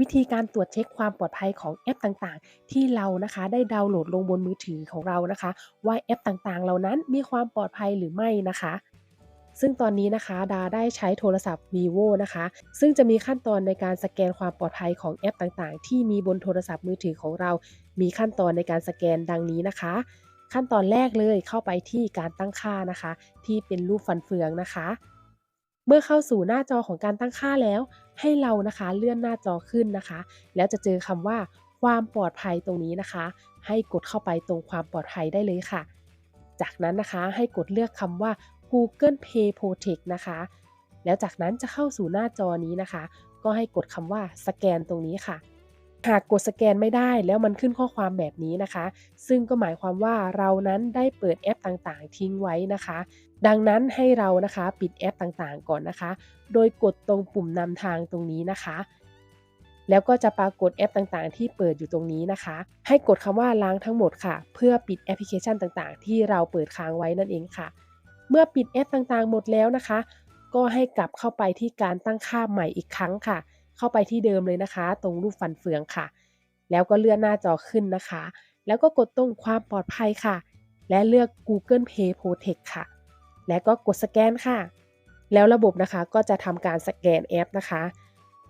วิธีการตรวจเช็คความปลอดภัยของแอปต่างๆ ที่เรานะคะได้ดาวน์โหลดลงบนมือถือของเรานะคะ ว่าแอปต่างๆ เหล่านั้นมีความปลอดภัยหรือไม่นะคะซึ่งตอนนี้นะคะดาได้ใช้โทรศัพท์ vivo นะคะ ซึ่งจะมีขั้นตอนในการสแกนความปลอดภัยของแอปต่างๆ ที่มีบนโทรศัพท์มือถือของเรา มีขั้นตอนในการสแกนดังนี้นะคะ ขั้นตอนแรกเลยเข้าไปที่การตั้งค่านะคะ ที่เป็นรูปฟันเฟืองนะคะ เมื่อเข้าสู่หน้าจอของการตั้งค่าแล้ว ให้เรานะคะเลื่อนหน้าจอขึ้นนะคะ แล้วจะเจอคำว่าความปลอดภัยตรงนี้นะคะ ให้กดเข้าไปตรงความปลอดภัยได้เลยค่ะ จากนั้นนะคะให้กดเลือกคำว่า Google Pay Protect นะคะ แล้วจากนั้นจะเข้าสู่หน้าจอนี้นะคะ ก็ให้กดคำว่าสแกนตรงนี้ค่ะ หากกดสแกนไม่ได้แล้วมันขึ้นข้อความแบบนี้นะคะ ซึ่งก็หมายความว่าเรานั้นได้เปิดแอปต่างๆ ทิ้งไว้นะคะ ดังนั้นให้เรานะคะปิดแอปต่างๆ ก่อนนะคะ โดยกดตรงปุ่มนำทางตรงนี้นะคะ แล้วก็จะปรากฏแอปต่างๆ ที่เปิดอยู่ตรงนี้นะคะ ให้กดคำว่าล้างทั้งหมดค่ะ เพื่อปิดแอปพลิเคชันต่างๆ ที่เราเปิดค้างไว้นั่นเองค่ะ เมื่อปิดแอปต่างๆ หมดแล้วนะคะ ก็ให้กลับเข้าไปที่การตั้งค่าใหม่อีกครั้งค่ะ เข้าไปที่เดิมเลยนะคะ ตรงรูปฟันเฟืองค่ะ แล้วก็เลื่อนหน้าจอขึ้นนะคะ แล้วก็กดตรงความปลอดภัยค่ะ และเลือก Google Pay Protect ค่ะ และก็กดสแกนค่ะ แล้วระบบนะคะก็จะทำการสแกนแอปนะคะ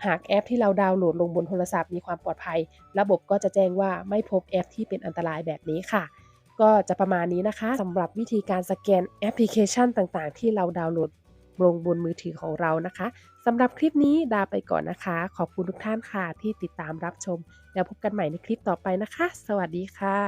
หากแอปที่เราดาวน์โหลดลงบนโทรศัพท์มีความปลอดภัย ระบบก็จะแจ้งว่าไม่พบแอปที่เป็นอันตรายแบบนี้ค่ะก็จะประมาณนี้นะคะสำหรับวิธีการสแกนแอปพลิเคชันต่างๆ ที่เราดาวน์โหลด ลงบนมือถือของเรานะคะสำหรับคลิปนี้ดาไปก่อนนะคะ ขอบคุณทุกท่านค่ะที่ติดตามรับชม แล้วพบกันใหม่ในคลิปต่อไปนะคะ สวัสดีค่ะ